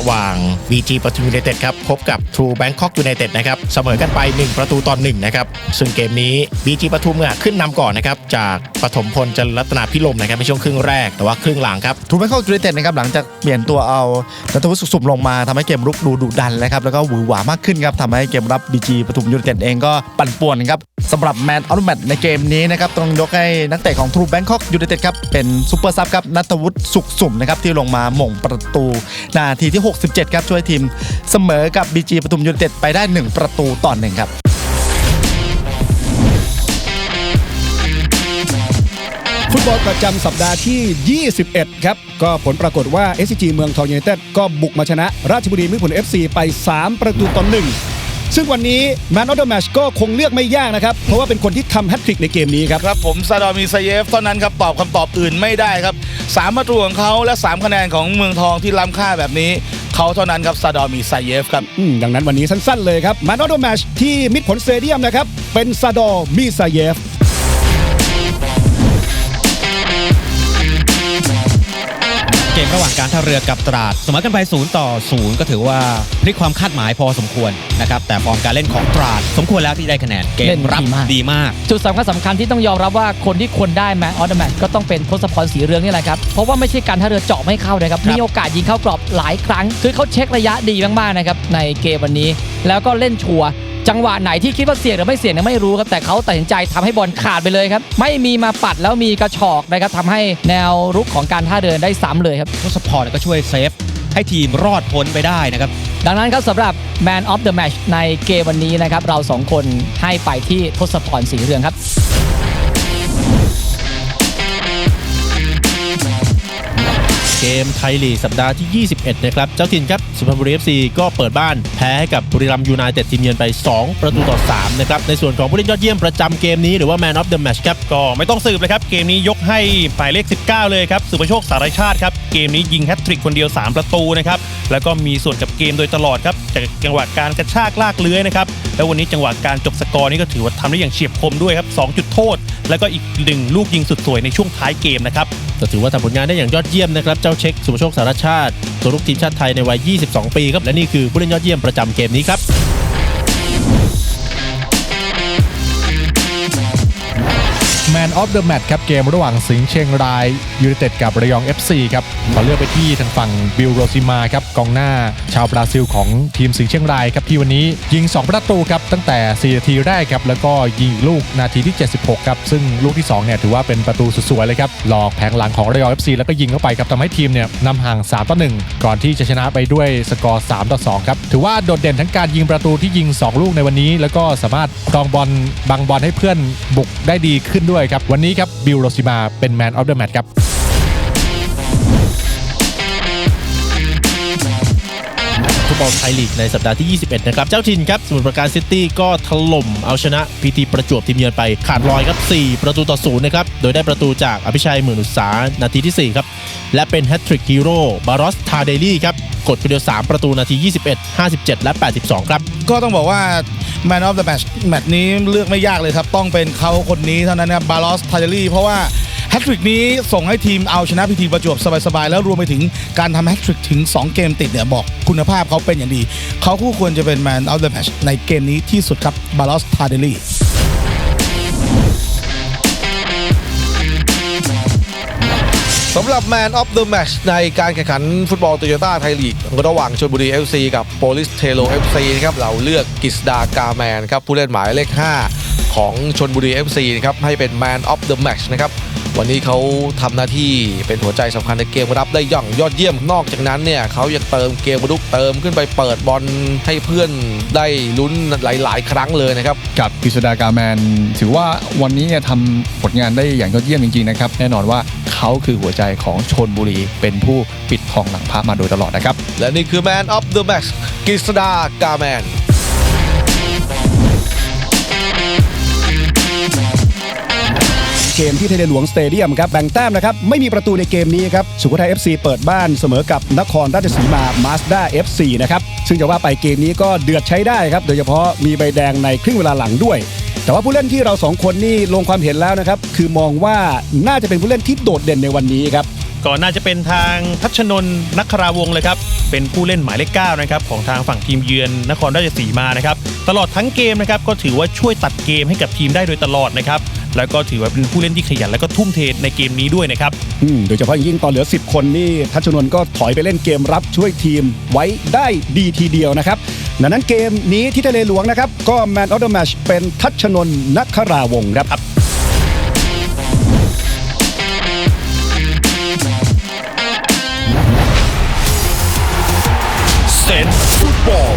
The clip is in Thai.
ระหว่าง BG ปทุมยูไนเต็ดครับพบกับ True Bangkok United นะครับเสมอกันไป 1 ประตูต่อ1นะครับซึ่งเกมนี้ BG ปทุมเนี่ยขึ้นนำก่อนนะครับจากปฐมพลจรัตนาพิลมนะครับในช่วงครึ่งแรกแต่ว่าครึ่งหลังครับทูแบงคอกยูไนเต็ดนะครับหลังจากเปลี่ยนตัวเอานัทวุฒิสุขสมลงมาทำให้เกมรุกดูดุดันนะครับแล้วก็หวือหวามากขึ้นครับทำให้เกมรับบีจีปทุมยูไนเต็ดเองก็ปั่นป่วนครับ สำหรับแมนออฟแมตในเกมนี้นะครับต้องยกให้นักเตะของทูแบงคอกยูไนเต็ดครับเป็นซูเปอร์ซับครับนัทวุฒิสุขสุ่มนะครับที่ลงมาหม่งประตู นาทีที่ 67 ครับช่วยทีมเสมอกับบีจีปทุมยูไนเต็ดไปได้ 1 ประตูต่อหนึ่งครับฟุตบอลประจำสัปดาห์ที่ 21 ครับ ก็ผลปรากฏว่า SCG เมืองทองยูไนเต็ดก็บุกมาชนะ ราชบุรีมิตรผล FC ไป 3 ประตูต่อหนึ่ง ซึ่งวันนี้แมนออฟเดอะแมชก็คงเลือกไม่ยากนะครับ เพราะว่าเป็นคนที่ทำแฮตทริกในเกมนี้ครับครับผมซาดอมีซาเยฟเท่านั้นครับ ตอบคำตอบอื่นไม่ได้ครับสามประตูของเขาและ 3 คะแนนของเมืองทองที่ล้ำค่าแบบนี้ เขาเท่านั้นครับซาดอมีซาเยฟครับ อืมดังนั้นวันนี้สั้นๆเลยครับแมนออฟเดอะแมชที่มิตรผลสเตเดียมนะครับเป็นซาดอร์มีซาเยฟ มระหว่างการท่าเรือกับตราดเสมอกันไป0ต่อ 0 ก็ถือว่าพลิกความคาดหมายพอสมควรนะครับแต่ฟอร์มการเล่นของตราด สมควรแล้วที่ได้คะแนนเกเล่มนรับดีมากดีมาก จุดสำคัญสำคัญที่ต้องยอมรับว่าคนที่ควรได้แมนออฟเดอะแมตก็ต้องเป็นทศพรศรีเรืองนี่แหละครับ เพราะว่าไม่ใช่การท่าเรือเจาะไม่เข้านะครับครับมีโอกาสยิงเข้ากรอบหลายครั้ง คือเขาเช็คระยะดีมากๆนะครับในเกมวันนี้ แล้วก็เล่นชัวร์จังหวะไหนที่คิดว่าเสี่ยงหรือไม่เสี่ยงเนี่ยไม่รู้ครับแต่เขาตัดสินใจทำให้บอลขาดไปเลยครับไม่มีมาปัดแล้วมีกระชอกนะครับทำให้แนวรุกของการท่าเรือได้ซ้ำเลยครับทศพรก็ช่วยเซฟให้ทีมรอดพ้นไปได้นะครับ ดังนั้นครับสำหรับ Man of the Match ในเกมวันนี้นะครับ เราสองคนให้ไปที่ทศพรศรีเรืองครับ เกมไทยลีกสัปดาห์ที่ 21 นะครับ เจ้าถิ่นครับสุพรรณบุรี FC ก็เปิดบ้านแพ้ให้กับบุรีรัมยูไนเต็ดทีมเยือนไป 2 ประตูต่อ 3 นะครับ ในส่วนของผู้เล่นยอดเยี่ยมประจำเกมนี้หรือว่า Man of the Match ครับ ก็ไม่ต้องสืบเลยครับ เกมนี้ยกให้หมายเลข 19 เลยครับสุประโชคสารชาติครับ เกมนี้ยิงแฮตทริกคนเดียว 3 ประตูนะครับแล้วก็มีส่วนกับเกมโดยตลอดครับจากจังหวะการกระชากลากเลื้อยนะครับ แล้ววันนี้จังหวะการจบสกอร์นี่ก็ถือว่าทำได้อย่างเฉียบคมด้วยครับ2จุดโทษ แล้วก็อีกหนึ่งลูกยิงสุดสวยในช่วงท้ายเกมนะครับก็ถือว่าทำผลงานได้อย่างยอดเยี่ยมนะครับ เจ้าเช็คสุภโชคสารชาติ ตัวลูกทีมชาติไทยในวัย 22 ปีครับ และนี่คือผู้เล่นยอดเยี่ยมประจำเกมนี้ครับ แมนออฟเดอะแมตช์ครับเกมระหว่างสิงห์เชียงรายยูไนเต็ดกับระยอง FC ครับขอเลือกไปที่ทางฝั่งบิลโรซิมาครับกองหน้าชาวบราซิลของทีมสิงห์เชียงรายครับที่วันนี้ยิง 2 ประตูครับตั้งแต่ 4 นาทีแรกครับแล้วก็ยิงลูกนาทีที่ 76 ครับ ซึ่งลูกที่2เนี่ยถือว่าเป็นประตูสุดสวยเลยครับหลอกแผงหลังของระยอง FC แล้วก็ยิงเข้าไปครับทำให้ทีมเนี่ยนำห่าง 3 ต่อ 1 ก่อนที่จะชนะไปด้วยสกอร์ 3 ต่อ 2 ครับถือว่าโดดเด่นทั้งการยิงประตูที่ยิง 2 ลูกในวันนี้ แล้วก็สามารถครองบอลบังบอลให้เพื่อนบุกได้ดีขึ้นด้วยครับ วันนี้ครับบิลโรซิมาเป็นแมนออฟเดอะแมตช์ครับฟุตบอลไทยลีกในสัปดาห์ที่ 21 นะครับ เจ้าถิ่นครับสมุทรปราการซิตี้ก็ถล่มเอาชนะพีทีประจวบทีมเยือนไป ขาดลอยครับ 4 ประตูต่อศูนย์นะครับ โดยได้ประตูจากอภิชัยหมื่นอุตสานาทีที่ 4 ครับ และเป็นแฮตทริกฮีโร่บารอสทาเดลี่ครับ กดไปเดียว 3 ประตูนาที 21 57 และ 82 ครับ ก็ต้องบอกว่า แมนออฟเดอะแมตช์แมตช์นี้เลือกไม่ยากเลยครับ ต้องเป็นเขาคนนี้เท่านั้นนะครับบาลอสทาเดลี่เพราะว่าแฮตทริกนี้ส่งให้ทีมเอาชนะพิธีประจวบสบายๆ แล้วรวมไปถึงการทำแฮตทริกถึง 2 เกมติดเนี่ย บอกคุณภาพเขาเป็นอย่างดี เขาคู่ควรจะเป็นแมนออฟเดอะแมตช์ในเกมนี้ที่สุดครับบาลอสทาเดลี่ สำหรับ Man of the Match ในการแข่งขันฟุตบอลโตโยต้าไทยลีก ระหว่างชลบุรี FC กับโปลิสเทโล FC นะครับเราเลือกกิสดากาแมนครับผู้เล่นหมายเลข 5 ของชนบุรี FC นะครับให้เป็น Man of the Match นะครับ วันนี้เขาทำหน้าที่เป็นหัวใจสำคัญในเกมรับได้อย่างยอดเยี่ยมนอกจากนั้นเนี่ยเขายังเติมเกมรุกเติมขึ้นไปเปิดบอลให้เพื่อนได้ลุ้นหลาย ๆ ครั้งเลยนะครับกับกฤษดากาแมน ถือว่าวันนี้เนี่ยทำผลงานได้อย่างยอดเยี่ยมจริง ๆ นะครับ แน่นอนว่าเขาคือหัวใจของชนบุรีเป็นผู้ปิดทองหลังพระมาโดยตลอดนะครับ และนี่คือ Man of the Match กฤษดากาแมน เกมที่เทเลหลวงสเตเดียมครับแบ่งแต้มนะครับไม่มีประตูในเกมนี้ครับสุโขทัย FC เปิดบ้านเสมอกับนครราชสีมามาสด้า FC นะครับซึ่งจะว่าไปเกมนี้ก็เดือดใช้ได้ครับโดยเฉพาะมีใบแดงในครึ่งเวลาหลังด้วยแต่ว่าผู้เล่นที่เราสองคนนี่ลงความเห็นแล้วนะครับ คือมองว่าน่าจะเป็นผู้เล่นที่โดดเด่นในวันนี้ครับก็น่าจะเป็นทางทัชนนท์นักคราวงเลยครับ เป็นผู้เล่นหมายเลข9นะครับของทางฝั่งทีมเยือนนครราชสีมานะครับ ตลอดทั้งเกมนะครับก็ถือว่าช่วยตัดเกมให้กับทีมได้โดยตลอดนะครับ แล้วก็ถือว่าเป็นผู้เล่นที่ขยันแล้วก็ทุ่มเทในเกมนี้ด้วยนะครับอืมโดยเฉพาะยิ่งตอนเหลือ 10 คนนี่ทัชนนก็ถอยไปเล่นเกมรับช่วยทีมไว้ได้ดีทีเดียวนะครับดังนั้นเกมนี้ที่ทะเลหลวงนะครับก็แมนออเดอร์แมชเป็นทัชนนนัคราวงศ์ครับเซนฟุตบอล